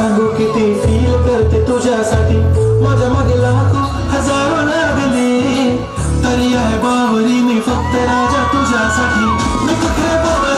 सांगू किती फील करते तुझ्यासाठी? माझ्या मागे लाखो हजारो लागले तरी आहे बावरी मी फक्त राजा तुझ्यासाठी. मी कुठे बाबा